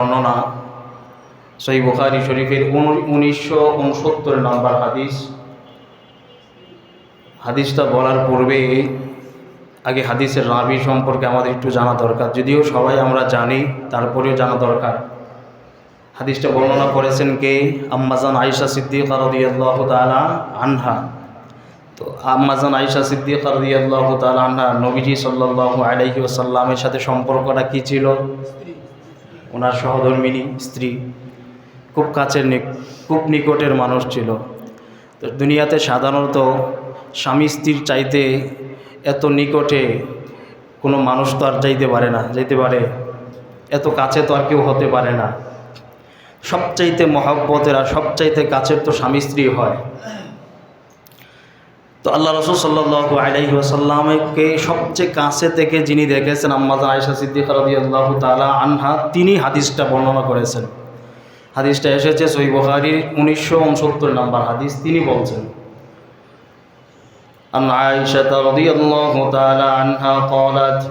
বর্ণনা সই বুখারি শরীফের উনিশশো উনসত্তর নম্বর হাদিস। হাদিসটা বলার পূর্বে আগে হাদিসের রাবি সম্পর্কে আমাদের একটু জানা দরকার। যদিও সবাই আমরা জানি, তারপরেও জানা দরকার। হাদিসটা বর্ণনা করেছেন কে? আম্মাজান আয়েশা সিদ্দিক তালা আনহা। তো আম্মাজান আয়েশা সিদ্দিক রদিয়াল্লাহ তালা আনহা, নবীজি সাল্লাহ আলাইহি ওসাল্লামের সাথে সম্পর্কটা কী ছিল? ওনার সহধর্মিনী, স্ত্রী, খুব কাছের খুব নিকটের মানুষ ছিল। তো দুনিয়াতে সাধারণত স্বামী স্ত্রীর চাইতে এত নিকটে কোনো মানুষ তো আর যাইতে পারে না, যাইতে পারে। এত কাছে তো আর কেউ হতে পারে না। সবচাইতে মহব্বতের সবচাইতে কাছের তো স্বামী স্ত্রী হয়। তো আল্লাহ রসুল সাল্লাহ আলাইহি আসাল্লামকে সবচেয়ে কাছে থেকে যিনি দেখেছেন আম্মাদ আয়সা সিদ্দিক রদি আল্লাহ তালা আনহা তিনি হাদিসটা বর্ণনা করেছেন হাদিসটা এসেছে সই বহারির উনিশশো উনসত্তর নম্বর হাদিস তিনি বলছেন عن عائشة رضي الله تعالى عنها قالت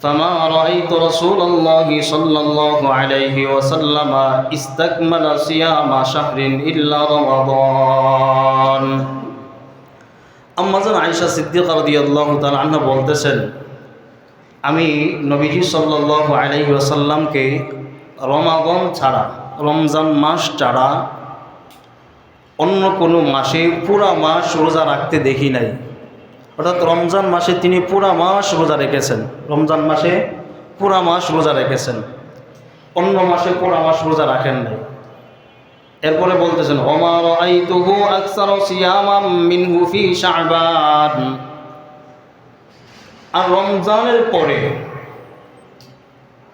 فما رأيت رسول الله صلى الله عليه وسلم استكمل صيام شهر إلا رمضان আম্মাজান আয়েশা সিদ্দিক রাদিয়াল্লাহু বলতেছেন, আমি নবীজি সাল্লাল্লাহু আলাইহি ওয়াসাল্লামকে রমাগন ছাড়া, রমজান মাস ছাড়া অন্য কোনো মাসে পুরা মাস রোজা রাখতে দেখি নাই। অর্থাৎ রমজান মাসে তিনি পুরা মাস রোজা রেখেছেন। রমজান মাসে পুরা মাস রোজা রেখেছেন। অন্য মাসে পুরা মাস রোজা রাখেন নাই। এরপরে বলতেছেন ওমার আইতুহু আকসার সিয়ামাম মিনহু আর রমজানের পরে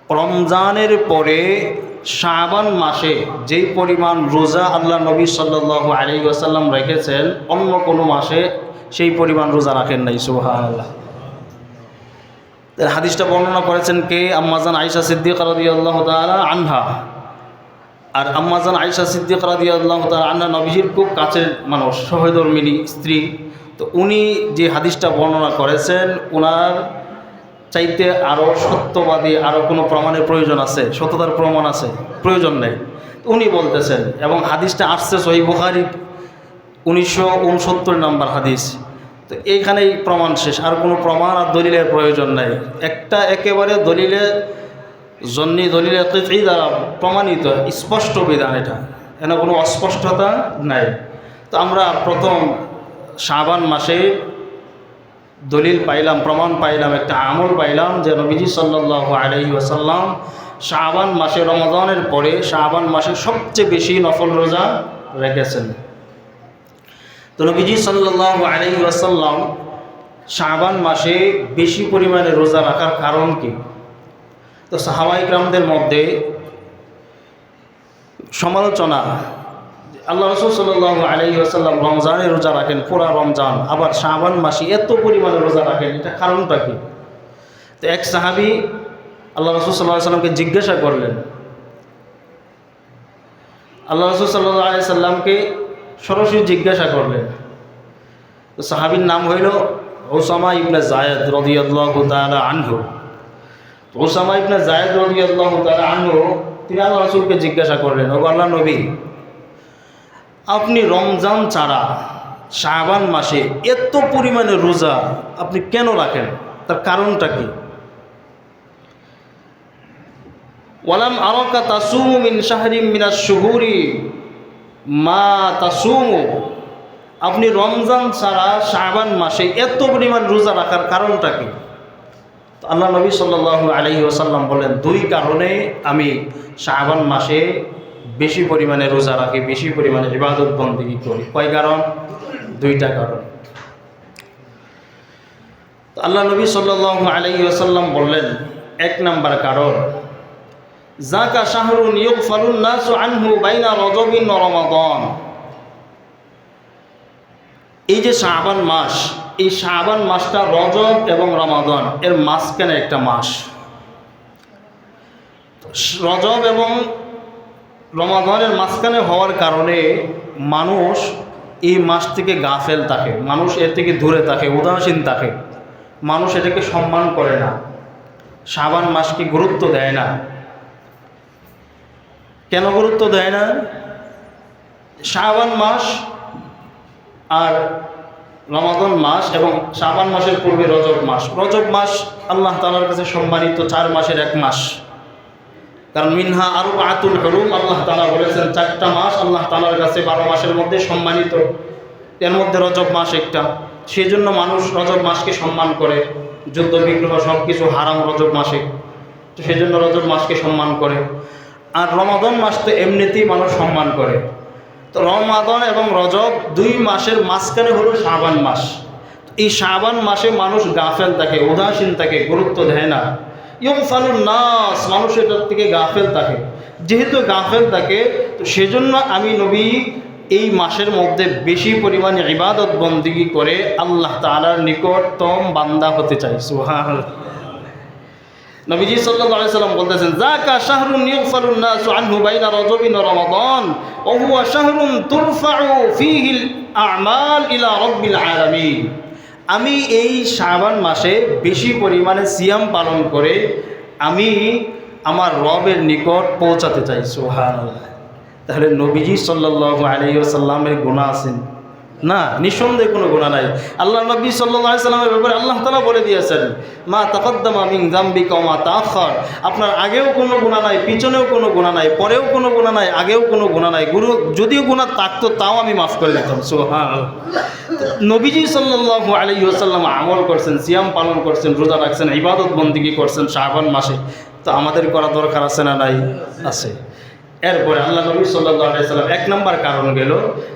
রমজানের পরে শাবান মাসে যেই পরিমাণ রোজা আল্লাহ নবী সাল্লাল্লাহু আলাইহি ওয়াসাল্লাম রেখেছেন, অন্য কোনো মাসে সেই পরিমাণ রোজা রাখেন নাই, সুবহানাল্লাহ। হাদিসটা বর্ণনা করেছেন কে? আম্মাজান আয়েশা সিদ্দিক তাআলা আনহা। আর আম্মাজান আয়েশা সিদ্দিক রাদি আল্লাহ তার আন্না নবীজির খুব কাছের মানুষ সহধর্মিনী স্ত্রী। তো উনি যে হাদিসটা বর্ণনা করেছেন ওনার চাইতে আরও সত্যবাদী আরও কোনো প্রমাণের প্রয়োজন আছে? সত্যতার প্রমাণ আছে? প্রয়োজন নেই। উনি বলতেছেন, এবং হাদিসটা আসছে সহি বুখারি, উনিশশো উনসত্তর নম্বর হাদিস। তো এইখানেই প্রমাণ শেষ। আর কোনো প্রমাণ আর দলিলের প্রয়োজন নাই। একটা একেবারে দলিলে জন্নি দলিল দ্বারা প্রমাণিত, স্পষ্ট বিধান এটা। এখানে কোনো অস্পষ্টতা নাই। তো আমরা প্রথম শাবান মাসে দলিল পাইলাম, প্রমাণ পাইলাম, একটা আমল পাইলাম যে নবীজি সাল্লাহ আলহি আসাল্লাম শাবান মাসে রমজানের পরে শাবান মাসে সবচেয়ে বেশি নফল রোজা রেখেছেন। তো নবীজি সাল্লাহ আলহি আসাল্লাম শাবান মাসে বেশি পরিমাণে রোজা রাখার কারণ কী? তো সাহাবাই গ্রামদের মধ্যে সমালোচনা আল্লাহ রসুল সাল্লাহ আলহি আসাল্লাম রমজানের রোজা রাখেন, পুরা রমজান, আবার শাহবান মাসি এত পরিমাণে রোজা রাখেন, এটা কারণটা কি? তো এক সাহাবি আল্লাহ রসুল সাল্লাহ সাল্লামকে জিজ্ঞাসা করলেন, আল্লাহ রসুল সাল্লাহ আলি সাল্লামকে সরাসরি জিজ্ঞাসা করলেন, তো সাহাবির নাম হইল ওসামা ইবনে জায়দ রদিয়াল্লাহ আনহু। ওসামা ইবনে জায়দ রবি আল্লাহ তারা আনহু, তিনি আল্লাহ রসুলকে জিজ্ঞাসা করলেন ও আল্লাহ নবী, আপনি রমজান ছাড়া শাহবান মাসে এত পরিমাণে রোজা আপনি কেন রাখেন? তার কারণটা কি? ওয়ালাম আরকা তাসুমু মিন শাহরিম মিনা শুহুরি মা তাসুমু। আপনি রমজান ছাড়া শাহবান মাসে এত পরিমাণ রোজা রাখার কারণটা কি? আল্লাহ নবী সাল্লাহ আলহি ওসাল্লাম বলেন, দুই কারণে আমি শাহবান মাসে বেশি পরিমাণে রোজা রাখি, বেশি পরিমাণে ইবাদত বন্দিগি করি। কয় কারণ? দুইটা কারণ। আল্লাহ নবী সাল্লাহ আলহি ওসাল্লাম বললেন, এক নাম্বার কারণ জাকা শাহরু নিয়োগ ফালুন নাস আনহু বাইনা রজবিন রমাদন। এই যে শাহবান মাস, এই শাহবান মাসটা রজব এবং রমাদন, এর মাঝখানে একটা মাস। রজব এবং রমাদনের মাঝখানে হওয়ার কারণে মানুষ এই মাস থেকে গাফেল থাকে, মানুষ এর থেকে দূরে থাকে, উদাসীন থাকে, মানুষ এটাকে সম্মান করে না, শাবান মাসকে গুরুত্ব দেয় না। কেন গুরুত্ব দেয় না? শাবান মাস আর রমাদন মাস এবং শাবান মাসের পূর্বে রজব মাস। রজব মাস আল্লাহ তালার কাছে সম্মানিত চার মাসের এক মাস। কারণ মিনহা আরও আতুল হরুম আল্লাহ তালা বলেছেন, চারটা মাস আল্লাহ তালার কাছে বারো মাসের মধ্যে সম্মানিত। এর মধ্যে রজব মাস একটা। সেই জন্য মানুষ রজব মাসকে সম্মান করে। যুদ্ধ, বিগ্রহ সব কিছু হারাম রজব মাসে। তো সেই জন্য রজব মাসকে সম্মান করে। আর রমাদন মাস তো এমনিতেই মানুষ সম্মান করে। তো রমাদন এবং রজব দুই মাসের মাঝখানে হলো শাবান মাস। এই শাবান মাসে মানুষ গাফেল থাকে, উদাসীন থাকে, গুরুত্ব দেয় না। ইয়ং ফালুন নাস, মানুষ এটার থেকে গাফেল থাকে। যেহেতু গাফেল থাকে, তো সেজন্য আমি নবী এই মাসের মধ্যে বেশি পরিমাণে ইবাদত বন্দিগি করে আল্লাহ তালার নিকটতম বান্দা হতে চাই। সুহান নবীজি আলাইহি সাল্লাম বলতেছেন, যাকা শাহরুন ইউগফারুন নাসু আনহু বাইনা রাজবিন রমাদান, ওয়া হুয়া শাহরুন তুরফাউ ফীহিল আ'মাল ইলা রাব্বিল আলামিন। আমি এই শাবান মাসে বেশি পরিমাণে সিয়াম পালন করে আমি আমার রবের নিকট পৌঁছাতে চাই, সুবহানাল্লাহ। তাহলে নবীজি সাল্লাল্লাহু আলাইহি ওয়াসাল্লামের গুনাহ আছেন না, নিঃসন্দেহে কোনো গুণা নাই। আল্লাহ নবী সাল্লাহ সাল্লামের ব্যাপারে আল্লাহ তালা বলে দিয়েছেন, মা তাকদ্দামা মিং জাম্বি কমা তাখর আপনার আগেও কোনো গুণা নাই, পিছনেও কোনো গুণা নাই, পরেও কোনো গুণা নাই, আগেও কোনো গুণা নাই। গুরু, যদিও গুণা থাকতো, তাও আমি মাফ করে দিতাম সোহান নবীজি সাল্লাহ আলী আসাল্লাম আমল করছেন, সিয়াম পালন করছেন, রোজা রাখছেন, ইবাদত বন্দিগি করছেন শাহবান মাসে। তো আমাদের করা দরকার আছে না নাই? আছে। এরপরে আল্লাহ নবী সাল্লাহ সাল্লাম এক নম্বর কারণ গেল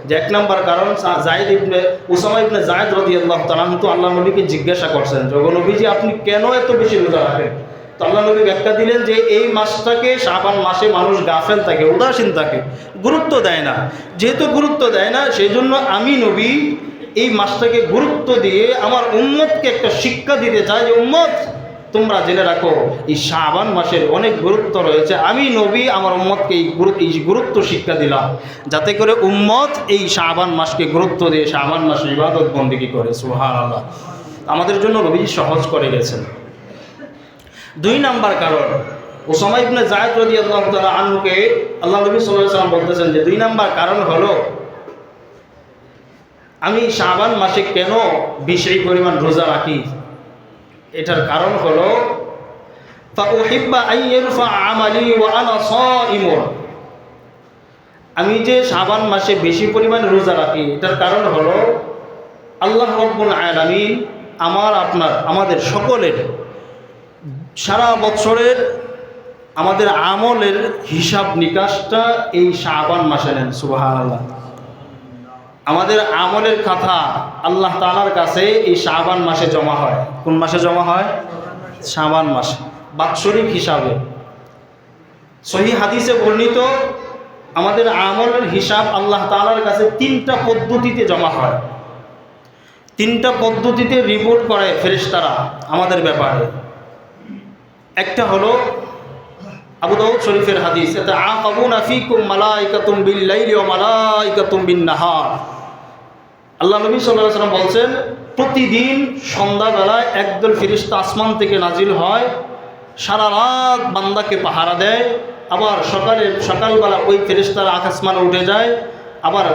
যে এক নম্বর কারণ জায়দ ইবনে উসামা ইবনে জায়দ রদি আল্লাহ তালাম তো আল্লাহ নবীকে জিজ্ঞাসা করছেন যখন নবীজি, আপনি কেন এত বেশি রোজা রাখেন? তো আল্লাহ নবী ব্যাখ্যা দিলেন যে, এই মাসটাকে শাবান মাসে মানুষ গাফেল থাকে, উদাসীন থাকে, গুরুত্ব দেয় না। যেহেতু গুরুত্ব দেয় না সেই জন্য আমি নবী এই মাসটাকে গুরুত্ব দিয়ে আমার উম্মতকে একটা শিক্ষা দিতে চাই যে, উম্মত তোমরা জেনে রাখো, এই শাবান মাসের অনেক গুরুত্ব রয়েছে। আমি নবী, আমার উম্মতকে এই গুরুত্ব এই গুরুত্ব শিক্ষা দিলাম। যাতে করে উম্মত এই শাবান মাসকে গুরুত্ব দিয়ে শাবান মাসে ইবাদত বন্দিগি করে সুহান আল্লাহ আমাদের জন্য নবী সহজ করে গেছেন। দুই নাম্বার কারণ, ওসামা ইবনে জায়দ রদি আল্লাহ তালা আনুকে আল্লাহ নবী সাল্লাম বলতেছেন যে, দুই নাম্বার কারণ হলো, আমি শাবান মাসে কেন বেশি পরিমাণ রোজা রাখি? এটার কারণ হলো আমি যে সাবান মাসে বেশি পরিমাণ রোজা রাখি, এটার কারণ হলো, আল্লাহ রব্বুল আলামিন আমার আপনার, আমাদের সকলের সারা বছরের আমাদের আমলের হিসাব নিকাশটা এই শাবান মাসে নেন সুবাহ আল্লাহ আমাদের আমলের কথা আল্লাহ তালার কাছে এই শাবান মাসে জমা হয়। কোন মাসে জমা হয়? শাবান মাসে, বাৎসরিক হিসাবে। সহি হাদিসে বর্ণিত, আমাদের আমলের হিসাব আল্লাহ তালার কাছে তিনটা পদ্ধতিতে জমা হয়। তিনটা পদ্ধতিতে রিপোর্ট করে ফেরিস্তারা আমাদের ব্যাপারে। একটা হলো আবু দাউদ শরীফের হাদিস, এতে আকাবুন আফিকুম মালাইকাতুম বিল লাইলি ওয়া মালাইকাতুম বিন নাহার। আল্লাহ নবী আলাইহি সাল্লাম বলছেন, প্রতিদিন সন্ধ্যাবেলায় একদল ফিরিস্তা আসমান থেকে নাজিল হয়, সারা রাত বান্দাকে পাহারা দেয়, আবার সকালে, সকালবেলা ওই ফেরিস্তারা আকাশমানে উঠে যায়, আবার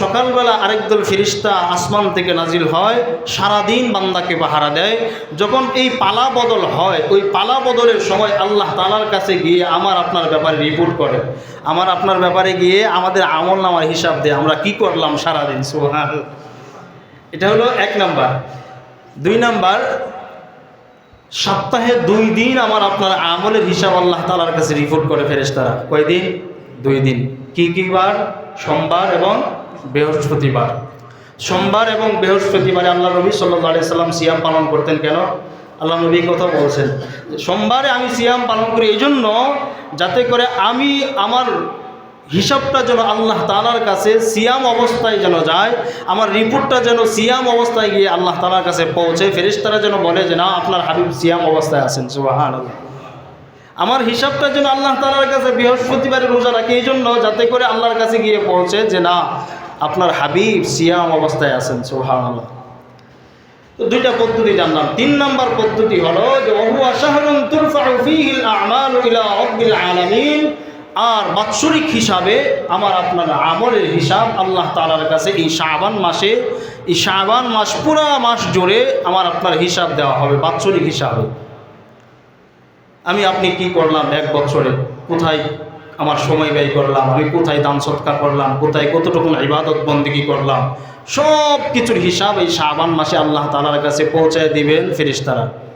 সকালবেলা আরেকদল ফিরিস্তা আসমান থেকে নাজিল হয়, সারাদিন বান্দাকে পাহারা দেয়। যখন এই পালা বদল হয়, ওই পালা বদলের সময় আল্লাহ তালার কাছে গিয়ে আমার আপনার ব্যাপারে রিপোর্ট করে। আমার আপনার ব্যাপারে গিয়ে আমাদের আমল নামার হিসাব দেয়। আমরা কি করলাম সারাদিন? সোহান এটা হলো এক নাম্বার। দুই নাম্বার, সপ্তাহে দুই দিন আমার আপনার আমলের হিসাব আল্লাহ তালার কাছে রিপোর্ট করে ফেরেশতারা। কয়দিন? দুই দিন। কি কি বার? সোমবার এবং বৃহস্পতিবার। সোমবার এবং বৃহস্পতিবারে আল্লাহ নবী সাল্লাহ আলি সাল্লাম সিয়াম পালন করতেন কেন? আল্লাহ নবী কথা বলছেন। সোমবারে আমি সিয়াম পালন করি এই জন্য যাতে করে আমি আমার হিসাবটা যেন আল্লাহ তালার কাছে সিয়াম অবস্থায় যেন যায়, আমার রিপোর্টটা যেন সিয়াম অবস্থায় গিয়ে আল্লাহ তালার কাছে পৌঁছে ফেরিস্তারা যেন বলে যে, না, আপনার হাবিব সিয়াম অবস্থায় আছেন। সুবাহান আমার হিসাবটা যেন আল্লাহ তালার কাছে বৃহস্পতিবারে রোজা রাখি এই জন্য যাতে করে আল্লাহর কাছে গিয়ে পৌঁছে যে, না, আপনার হাবিব সিয়াম অবস্থায় আছেন। সুহান তো দুইটা পদ্ধতি জানলাম। তিন নম্বর পদ্ধতি হলো যে ওহু আশাহরুন তুরফাউ ফীহিল আ'মালু ইলা রাব্বিল আলামিন। আর বাৎসরিক হিসাবে আমার আপনার আমলের হিসাব আল্লাহ তালার কাছে এই শাবান মাসে, এই শাবান মাস পুরা মাস জুড়ে আমার আপনার হিসাব দেওয়া হবে, বাৎসরিক হিসাবে। আমি আপনি কি করলাম এক বছরে? কোথায় আমার সময় ব্যয় করলাম? আমি কোথায় দান সৎকার করলাম? কোথায় কতটুকু ইবাদত বন্দিগি করলাম? সব কিছুর হিসাব এই শাবান মাসে আল্লাহ তালার কাছে পৌঁছায় দিবেন ফেরিস্তারা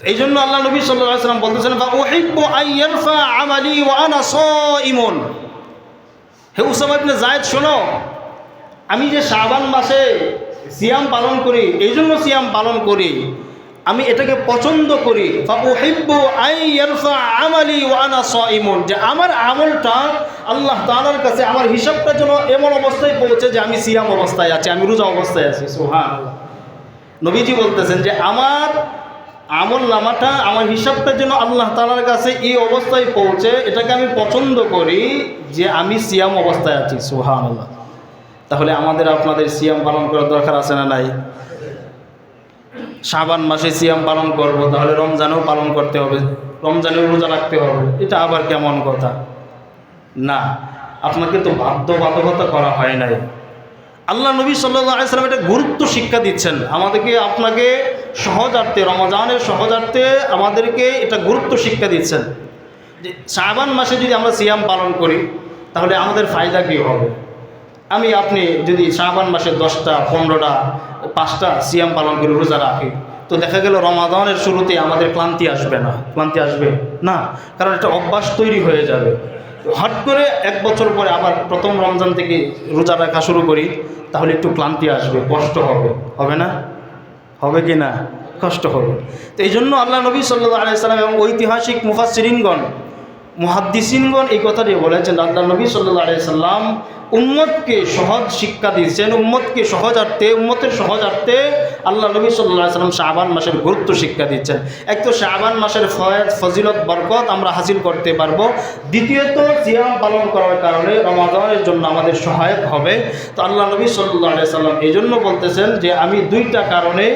এই জন্য আল্লাহ নবী সাল্লাম বলতেছেন ওহিব্বু আইয়ারফা আমালি ওয়া আনা সাইমুন। হে উসামা ইবনে জায়েদ শোনো, আমি যে শাবান মাসে সিয়াম পালন করি এই জন্য সিয়াম পালন করি, আমি এটাকে পছন্দ করি। আমালি ওয়া আনা সাইমুন, যে আমার আমলটা আল্লাহ তাআলার কাছে, আমার হিসাবটা যেন এমন অবস্থায় পৌঁছে যে আমি সিয়াম অবস্থায় আছি, আমি রোজা অবস্থায় আছি। সুবহানাল্লাহ। নবীজি বলতেছেন যে, আমার আমল নামাটা আমার হিসাবটা যেন আল্লাহ তালার কাছে এই অবস্থায় পৌঁছে, এটাকে আমি পছন্দ করি যে আমি সিয়াম অবস্থায় আছি সুহান আল্লাহ তাহলে আমাদের আপনাদের সিয়াম পালন করার দরকার আছে না নাই? শাবান মাসে সিয়াম পালন করব, তাহলে রমজানেও পালন করতে হবে, রমজানেও রোজা রাখতে হবে, এটা আবার কেমন কথা? না, আপনাকে তো বাধ্যবাধকতা করা হয় নাই। আল্লাহ নবী সাল্লাম এটা গুরুত্ব শিক্ষা দিচ্ছেন, আমাদেরকে আপনাকে সহজার্থে রমজানের সহজার্থে আমাদেরকে এটা গুরুত্ব শিক্ষা দিচ্ছেন যে শ্রাবান মাসে যদি আমরা সিয়াম পালন করি, তাহলে আমাদের ফায়দা কী হবে? আমি, আপনি যদি শ্রাবান মাসে দশটা, পনেরোটা, পাঁচটা সিয়াম পালন করি রোজা রাখি, তো দেখা গেল রমাদানের শুরুতে আমাদের ক্লান্তি আসবে না। ক্লান্তি আসবে না, কারণ এটা অভ্যাস তৈরি হয়ে যাবে। হট করে এক বছর পরে আবার প্রথম রমজান থেকে রোজা রাখা শুরু করি, তাহলে একটু ক্লান্তি আসবে, কষ্ট হবে হবে না? হবে কি না? কষ্ট হবে। তো এই জন্য আল্লাহ নবী সাল্লাহ আলাইসাল্লাম এবং ঐতিহাসিক মুফাসিরিনগণ মুহাদ্দিসিনগণ এই কথাটি বলেছেন। আল্লাহ নবী সাল্লাহ আলাইসাল্লাম উম্মতকে সহজ শিক্ষা দিয়েছেন, উম্মতকে সহজার্থে উম্মতের সহজার্থে আল্লাহ নবী সাল্লাহ সাল্লাম শাহবান মাসের গুরুত্ব শিক্ষা দিচ্ছেন। এক তো শাহবান মাসের ফয়েজ, ফজিলত, বরকত আমরা হাসিল করতে পারব। দ্বিতীয়ত, সিয়াম পালন করার কারণে রমাদানের জন্য আমাদের সহায়ক হবে। তো আল্লাহ নবী সাল্লাহ সাল্লাম এই জন্য বলতেছেন যে, আমি দুইটা কারণে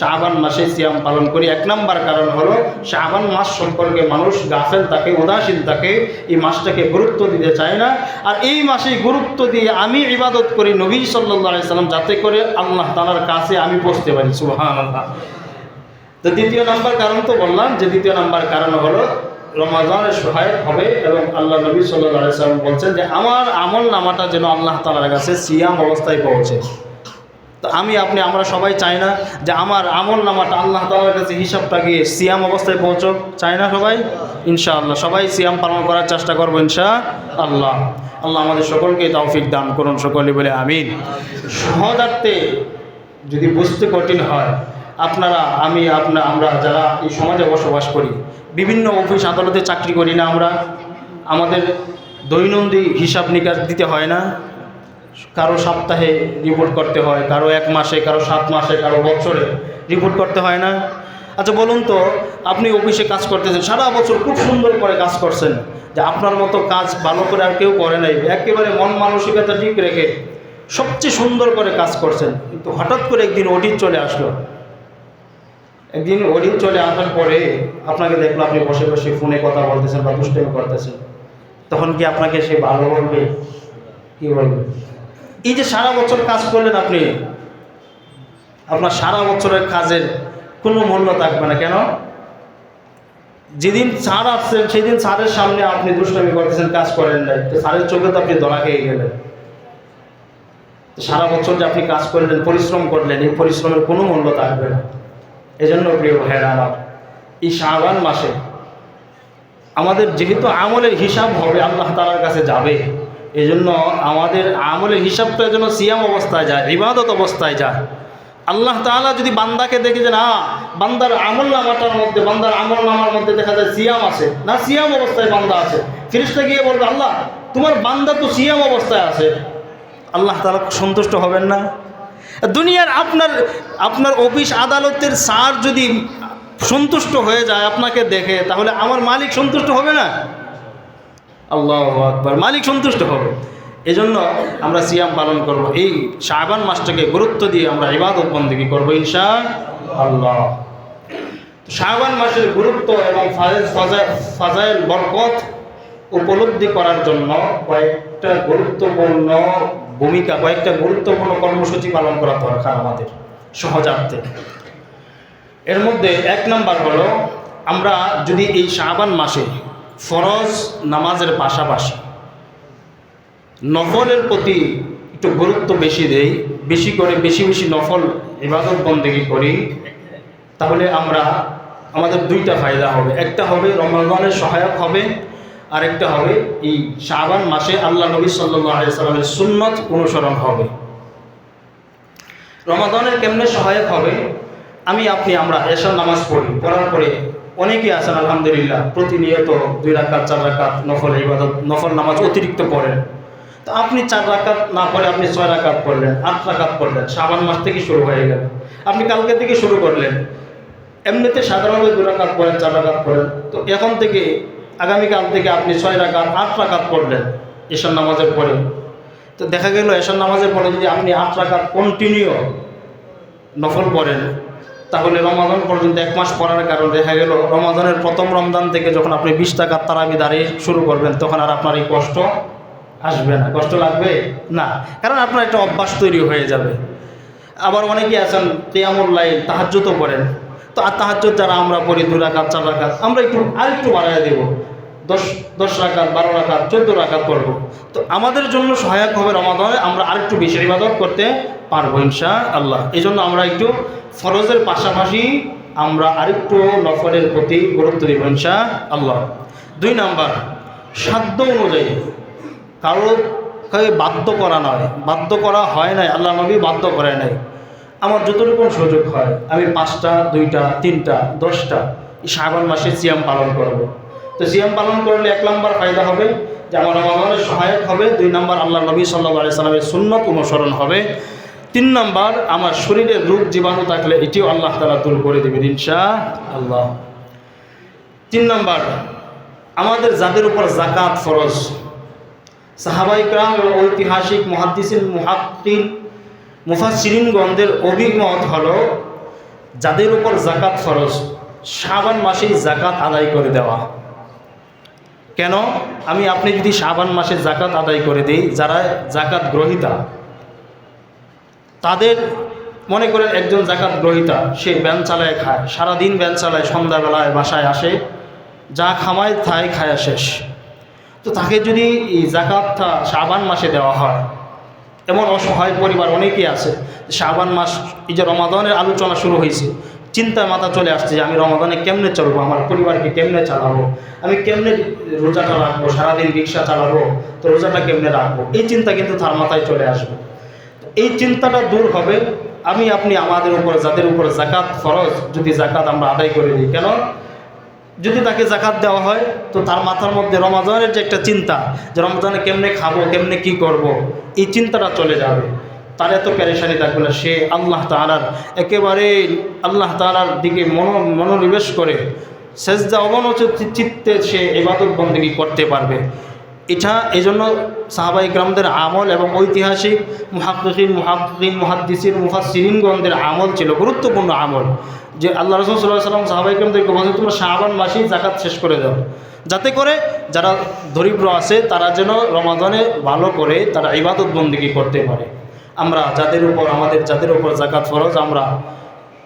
শাহবান মাসে সিয়াম পালন করি। এক নাম্বার কারণ হলো শাহবান মাস সম্পর্কে মানুষ গাফেল তাকে উদাসীন তাকে এই মাসটাকে গুরুত্ব দিতে চায় না। আর এই মাসে গুরুত্ব দিয়ে আমি ইবাদত করি নবী সাল্লাহ সাল্লাম, যাতে করে আল্লাহ তালার কাছে আমি বসতে পারি। সুহান আল্লাহ তো দ্বিতীয় নাম্বার কারণ তো বললাম, যে দ্বিতীয় নাম্বার কারণ হলো রমাজানের সহায়ক হবে এবং আল্লাহ নবী সাল্লাহ সাল্লাম বলছেন যে, আমার আমল নামাটা যেন আল্লাহ তালার কাছে সিয়াম অবস্থায় পৌঁছে। আমি, আপনি, আমরা সবাই চাই না যে আমার আমল নামাটা আল্লাহ তালার কাছে হিসাবটা গিয়ে সিয়াম অবস্থায় পৌঁছক। চাই না সবাই? ইনশাআল্লাহ। সবাই সিয়াম পালন করার চেষ্টা করব ইনশা আল্লাহ আল্লাহ আমাদের সকলকে তৌফিক দান করুন সকলে বলে আমিন। সহজার্থে যদি বুঝতে কঠিন হয়, আপনারা, আমি আপনার আমরা যারা এই সমাজে বসবাস করি, বিভিন্ন অফিস আদালতে চাকরি করি না আমরা, আমাদের দৈনন্দিন হিসাব নিকাশ দিতে হয় না। কারও সপ্তাহে রিপোর্ট করতে হয়, কারও এক মাসে, কারও সাত মাসে, কারও বছরে রিপোর্ট করতে হয় না। আচ্ছা বলুন তো, আপনি অফিসে কাজ করতেছেন, সারা বছর খুব সুন্দর করে কাজ করছেন, যে আপনার মতো কাজ ভালো করে আর কেউ করে নাই, একেবারে মন মানসিকতা ঠিক রেখে সবচেয়ে সুন্দর করে কাজ করছেন, কিন্তু হঠাৎ করে একদিন অডিট চলে আসলো। একদিন অডিট চলে আসার পরে আপনাকে দেখল আপনি বসে বসে ফোনে কথা বলতেছেন বা দুষ্টামি করতেছেন, তখন কি আপনাকে সে ভালো বলবে? কি বলবে? এই যে সারা বছর কাজ করলেন আপনি, আপনার সারা বছরের কাজের কোনো মূল্য থাকবে না, কেন? যেদিন ছাড় আসছেন, সেদিন স্যারের সামনে আপনি দুষ্টামি করতেছেন, কাজ করেন নাই। তো স্যারের চোখে তো আপনি ধরা খেয়ে গেলেন। সারা বছর যে আপনি কাজ করলেন, পরিশ্রম করলেন, এই পরিশ্রমের কোনো মূল্য থাকবে না। এজন্য প্রিয় ভাইয়েরা আমার, এই শাহবান মাসে আমাদের যেহেতু আমলের হিসাব হবে, আল্লাহ তালার কাছে যাবে। এই জন্য আমাদের আমলের হিসাবটা যেন সিয়াম অবস্থায় যায়, ইবাদত অবস্থায় যায়। আল্লাহ তাআলা যদি বান্দাকে দেখে যে না, বান্দার আমল নামাটার মধ্যে, বান্দার আমল নামার মধ্যে দেখা যায় সিয়াম আছে, না সিয়াম অবস্থায় বান্দা আছে ফিরিস্তা গিয়ে বলবে, আল্লাহ, তোমার বান্দা তো সিয়াম অবস্থায় আছে। আল্লাহ তাআলা সন্তুষ্ট হবেন না। দুনিয়ার আপনার আপনার অফিস আদালতের সার যদি সন্তুষ্ট হয়ে যায়, আপনাকে দেখে, তাহলে আমার মালিক সন্তুষ্ট হবে না? আল্লাহ আকবার। মালিক সন্তুষ্ট হবে। এজন্য আমরা সিয়াম পালন করব। এই শাহবান মাসটাকে গুরুত্ব দিয়ে আমরা ইবাদত বন্দিগি করব ইনশা আল্লাহ শাহবান মাসের গুরুত্ব এবং ফাজাইল বরকত উপলব্ধি করার জন্য কয়েকটা গুরুত্বপূর্ণ ভূমিকা, কয়েকটা গুরুত্বপূর্ণ কর্মসূচি পালন করা দরকার আমাদের সহজার্থে এর মধ্যে এক নাম্বার হলো, আমরা যদি এই শাবান মাসে ফরজ নামাজের পাশাপাশি নফলের প্রতি একটু গুরুত্ব বেশি দেই, বেশি করে বেশি বেশি নফল ইবাদত বন্দেগী করি, তাহলে আমরা আমাদের দুইটা ফায়দা হবে। একটা হবে রমজানের সহায়ক হবে আর একটা হবে এই শাবান মাসে আল্লাহ নবী সাল্লামের সুন্নত অনুসরণ হবে। রমাদানের কেমনে সহায়ক হবে? আমি, আপনি, আমরা এসব নামাজ পড়ি, পড়ার পরে অনেকেই আছেন, আলহামদুলিল্লাহ, প্রতিনিয়ত দুই রাকাত, চার রাকাত নফল ইবাদত, নফল নামাজ অতিরিক্ত পড়েন। তো আপনি চার রাকাত না পড়ে আপনি ছয় রাকাত পড়লেন, আট রাকাত পড়লেন শ্রাবণ মাস থেকে শুরু হয়ে গেল। আপনি কালকে থেকে শুরু করলেন। এমনিতে সাধারণত দু রাকাত পড়েন, চার রাকাত পড়েন। তো এখন থেকে, আগামীকাল থেকে আপনি ছয় রাকাত, আট রাকাত পড়লেন এসব নামাজের পরে। তো দেখা গেল এসব নামাজের পরে যদি আপনি আট রাকাত কন্টিনিউ নফল পড়েন তাহলে রমাদান পর্যন্ত এক মাস পড়ার কারণে দেখা গেল, রমাদানের প্রথম রমজান থেকে যখন আপনি বিশ টাকার তারাবি দাঁড়িয়ে শুরু করবেন, তখন আর আপনার এই কষ্ট আসবে না। কষ্ট লাগবে? না। কারণ আপনার একটা অভ্যাস তৈরি হয়ে যাবে। আবার অনেকেই আছেন তেয়ামুল লাইল তাহাজ্যতও করেন। তো আর তাহাজ্য যারা আমরা পড়ি দু রাকাত, চার রাকাত। আমরা একটু আর একটু বাড়াইয়া দেবো। দশ দশ রাকাত, বারো রাকাত, চোদ্দ রাকাত করব তো আমাদের জন্য সহায়ক হবে রমাদানে, আমরা আরেকটু বেশি ইবাদত করতে পারব ইনশা আল্লাহ এই জন্য আমরা একটু ফরজের পাশাপাশি আমরা আরেকটু নফলের প্রতি গুরুত্ব দেব ইনশা আল্লাহ দুই নাম্বার, সাধ্য অনুযায়ী কারও কাউকে বাধ্য করা নয়। বাধ্য করা হয় নাই, আল্লাহ নবী বাধ্য করে নাই। আমার যতটুকু সুযোগ হয়, আমি পাঁচটা, দুইটা, তিনটা, দশটা শ্রাবণ মাসে সিয়াম পালন করব। তো সিয়াম পালন করলে এক নম্বর ফায়দা হবে, যে আমার রমাদানের সহায়ক হবে। দুই নম্বর, আল্লাহ নবী সাল্লাহ আলি সাল্লামের সুন্নত অনুসরণ হবে। তিন নম্বর, আমার শরীরের রোগ জীবাণু থাকলে এটিও আল্লাহ তালা দূর করে দেবেন ইনশা আল্লাহ তিন নম্বর, আমাদের যাদের উপর জাকাত ফরজ সাহাবাইকরাম এবং ঐতিহাসিক মহাদ্দিসিন, মুহাক্কিন মুফাসিরিনগণদের অভিমত হল, যাদের উপর জাকাত ফরজ, শাবান মাসেই জাকাত আদায় করে দেওয়া। কেন? আমি, আপনি যদি শাবান মাসে জাকাত আদায় করে দিই, যারা জাকাত গ্রহিতা তাদের মনে করেন একজন জাকাত গ্রহিতা, সে ব্যান চালায় খায়, সারাদিন ব্যান চালায়, সন্ধ্যাবেলায় বাসায় আসে, যা খামায় তাই খায়া শেষ। তো তাকে যদি এই জাকাতটা শাবান মাসে দেওয়া হয়, এমন অসহায় পরিবার অনেকেই আছে শাবান মাস, এই যে রমাদানের আলোচনা শুরু হয়েছে চিন্তায় মাথা চলে আসছে যে আমি রমাদানে কেমনে চলবো, আমার পরিবারকে কেমনে চালাবো, আমি কেমনে রোজাটা রাখব, সারাদিন রিক্সা চালাবো, তো রোজাটা কেমনে রাখব, এই চিন্তা কিন্তু তার মাথায় চলে আসবে। এই চিন্তাটা দূর হবে। আমি, আপনি আমাদের উপর, যাদের উপর জাকাত ফরজ, যদি জাকাত আমরা আদায় করে দিই কেন? যদি তাকে জাকাত দেওয়া হয়, তো তার মাথার মধ্যে রমাজানের যে একটা চিন্তা, যে রমজানে কেমনে খাব, কেমনে কি করব। এই চিন্তাটা চলে যাবে। তার এত প্যারেশানি থাকবে না। সে আল্লাহ তালার একেবারে আল্লাহ তালার দিকে মনো, মনোনিবেশ করে, সেজদা অবনচিত চিত্তে সে এবাদত বন্দী করতে পারবে। এটা এই জন্য সাহাবাই গ্রামদের আমল এবং ঐতিহাসিক মুহাক্কিন মুহাক্কিন মুহাদ্দিসিন মুহাসিরিনগণদের আমল ছিল, গুরুত্বপূর্ণ আমল। যে আল্লাহ রসুল সাল্লাহ সাল্লাম সাহাবাই গ্রামদেরকে বলছে তোমরা শাহবান মাসেই জাকাত শেষ করে দাও। যাতে করে যারা দরিদ্র আছে, তারা যেন রমাদানে ভালো করে তারা ইবাদত বন্দিগি করতে পারে। আমরা যাদের উপর, আমাদের যাদের উপর জাকাত ফরজ, আমরা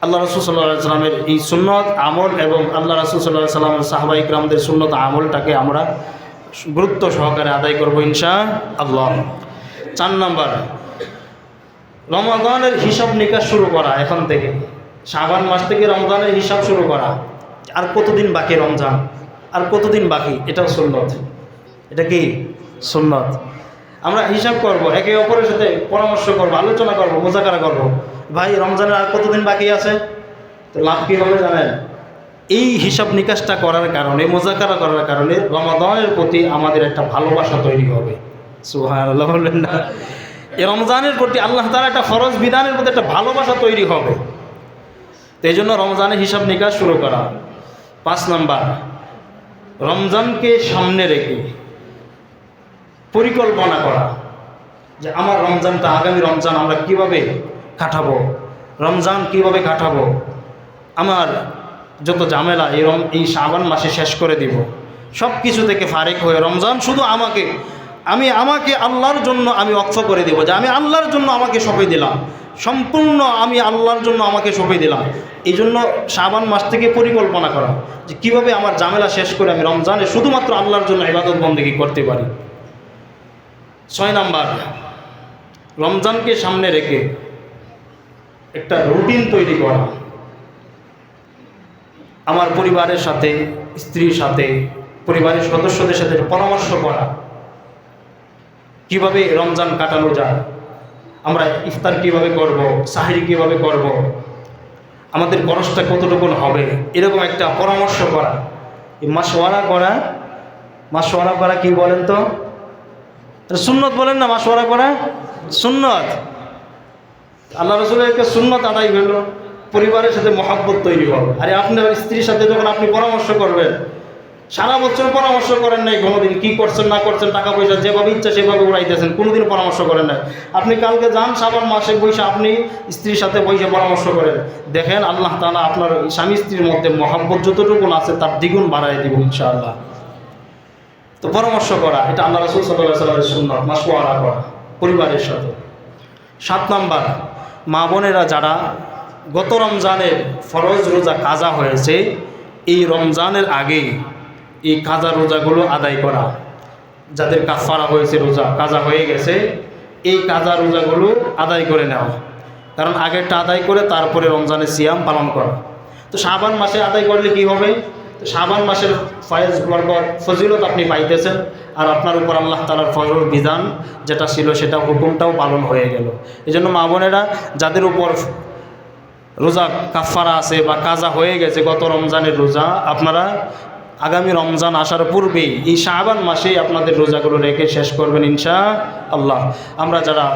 আল্লাহ রসুল সাল্লাহ সাল্লামের এই সুন্নত আমল এবং আল্লাহ রসুল সাল্লাহ সাল্লামের সাহাবাই গ্রামদের সুন্নত আমলটাকে আমরা গুরুত্ব সহকারে আদায় করব ইনশা আল্লাহ। চার নম্বর রমাদানের হিসাব নিকাশ শুরু করা এখন থেকে। শাবান মাস থেকে রমজানের হিসাব শুরু করা। আর কতদিন বাকি রমজান? আর কতদিন বাকি? এটাও সুন্নত। এটা কি? সুন্নত। আমরা হিসাব করব, একে অপরের সাথে পরামর্শ করব, আলোচনা করব, মোজাকারা করব। ভাই, রমজানের আর কতদিন বাকি আছে? তো লাভ কী হবে জানেন? এই হিসাব নিকাশটা করার কারণে, মোজাকারা করার কারণে রমাদানের প্রতি আমাদের একটা ভালোবাসা তৈরি হবে। সুহান এই রমজানের প্রতি আল্লাহ তালা একটা ফরজ বিধানের প্রতি একটা ভালোবাসা তৈরি হবে। তো এই জন্য রমজানের হিসাব নিকাশ শুরু করা। পাঁচ নাম্বার, রমজানকে সামনে রেখে পরিকল্পনা করা। যে আমার রমজানটা, আগামী রমজান আমরা কীভাবে কাটাবো? রমজান কীভাবে কাটাবো? আমার যত ঝামেলা, এই রম, এই শ্রাবণ মাসে শেষ করে দিব। সব কিছু থেকে ফারেক হয়ে রমজান শুধু আমাকে, আমি আমাকে আল্লাহর জন্য আমি অক্ষ করে দেবো, যে আমি আল্লাহর জন্য আমাকে সঁপে দিলাম। সম্পূর্ণ আমি আল্লাহর জন্য আমাকে সঁপে দিলাম। এই জন্য শাবান মাস থেকে পরিকল্পনা করা, যে কীভাবে আমার ঝামেলা শেষ করে আমি রমজানে শুধুমাত্র আল্লাহর জন্য ইবাদত বন্দেগী করতে পারি। ছয় নাম্বার, রমজানকে সামনে রেখে একটা রুটিন তৈরি করা। আমার পরিবারের সাথে, স্ত্রীর সাথে, পরিবারের সদস্যদের সাথে পরামর্শ করা। কীভাবে রমজান কাটানো যায়? আমরা ইফতার কীভাবে করব? সাহিরি কীভাবে করব? আমাদের খরচটা কতটুকু হবে? এরকম একটা পরামর্শ করা। মাসওয়ারা করা মাসওয়ারা করা কি বলেন তো? সুন্নত বলেন না মাসওয়ারা করা? সুন্নত। আল্লাহ রসুলের একটা সুন্নত আদায় হলো। পরিবারের সাথে মহাব্বত তৈরি হবে। আরে আপনার স্ত্রীর সাথে যখন আপনি পরামর্শ করবেন, সারা বছর পরামর্শ করেন নাই কোনোদিন কি করছেন, না করছেন টাকা পয়সা যেভাবে ইচ্ছা সেভাবে উড়াইতেছেন কোনোদিন পরামর্শ করেন নাই। আপনি কালকে যান সাবান মাসে বৈশা আপনি স্ত্রীর সাথে বৈশে পরামর্শ করেন। দেখেন আল্লাহ তালা আপনার স্বামী স্ত্রীর মধ্যে মহাব্বত যতটুকু আছে তার দ্বিগুণ বাড়াই দিব ইনশাআল্লাহ। তো পরামর্শ করা, এটা আল্লাহ রসুল সাল্লাহ সাল্লামের সুন্নত মাসোয়ারা করা, পরিবারের সাথে। সাত নাম্বার মা বোনেরা যারা গত রমজানের ফরজ রোজা কাজা হয়েছে, এই রমজানের আগেই এই কাজা রোজাগুলো আদায় করা, যাদের কাফারা হয়েছে রোজা, কাজা হয়ে গেছে, এই কাজা রোজাগুলো আদায় করে নেওয়া। কারণ আগেরটা আদায় করে তারপরে রমজানের সিয়াম পালন করা। তো শাবান মাসে আদায় করলে কি হবে? তো শাবান মাসের ফয়েজ বরকত, ফজিলত আপনি পাইতেছেন, আর আপনার উপর আল্লাহ তালার ফজর বিধান যেটা ছিল সেটা হুকুমটাও পালন হয়ে গেল। এই জন্য মা বোনেরা, যাদের উপর রোজা কাফারা আছে বা কাজা হয়ে গেছে গত রমজানের রোজা, আপনারা আগামী রমজান আসার পূর্বেই এই শাহবান মাসেই আপনাদের রোজাগুলো রেখে শেষ করবেন ইনশা আল্লাহ আমরা যারা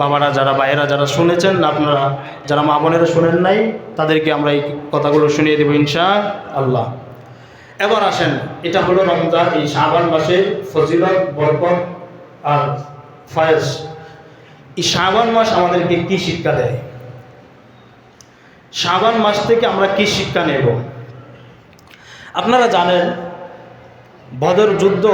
বাবারা, যারা ভাইয়েরা, যারা শুনেছেন, আপনারা যারা মা বোনেরা শুনেন নাই, তাদেরকে আমরা এই কথাগুলো শুনিয়ে দেবো ইনশা আল্লাহ এবার আসেন, এটা হলো রমজান, এই শাহবান মাসের ফজিলত, বরকত আর ফায়েজ। এই শাহবান মাস আমাদেরকে কি শিক্ষা দেয়? শাবান মাস থেকে আমরা কি শিক্ষা নেব? আপনারা জানেন বদর যুদ্ধ